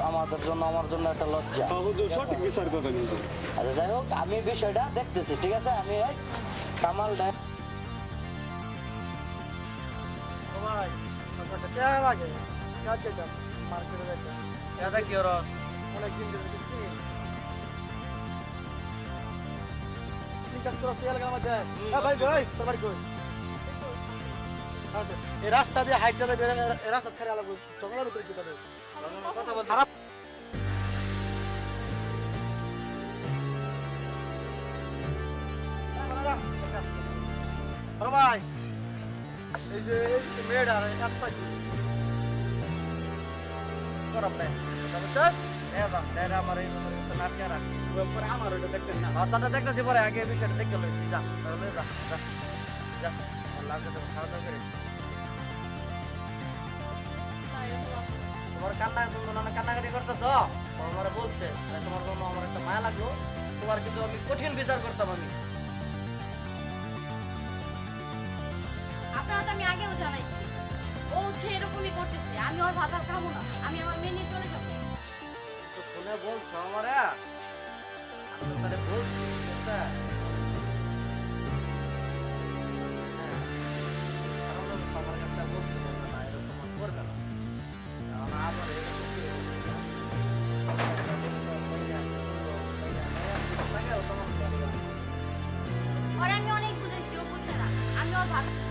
আমাদের জন্য আমার জন্য একটা লজ্জা। সঠিক বিচার করবেন আচ্ছা যাই হোক আমি বিষয়টা দেখতেছি ঠিক আছে? আমি ওই কামাল ডাই ভাই আপনাকে কেমন লাগে? কাজ যেটা মার্কেটে যেটা এটা কি রস অনেক দিন ধরে দেখছি কি? কাজ করো? তেল গামা দেয় হ্যাঁ ভাই কই তোর কই? এই রাস্তা দিয়ে হাইটটা দিয়ে বেরোবে এই রাস্তা ছেড়ে আলাদা জঙ্গলের উপরে কি করে কথা বলতে ভাই এই যে মেয়েটা কাজ পাইছি। করব না বুঝছস আমার এই নাটকে রাখ পরে আমার ওটা দেখতেন না। হাতটা দেখতেছি পরে আগে বিষয়টা দেখে লই। তুই যা তাহলে যা যা। আল্লাহ খাওয়া দাওয়া করে। কান্না তুমি না কান্নাকাটি করতেছ? আমার বলছে তোমার জন্য আমার একটা মায়া লাগল তোমার কিন্তু আমি কঠিন বিচার করতাম আমি। আপনারা তো আমি আগেও জানাইছি। ও হচ্ছে এরকমই করতেছে, আমি ওর ভাতার খাব না। 사.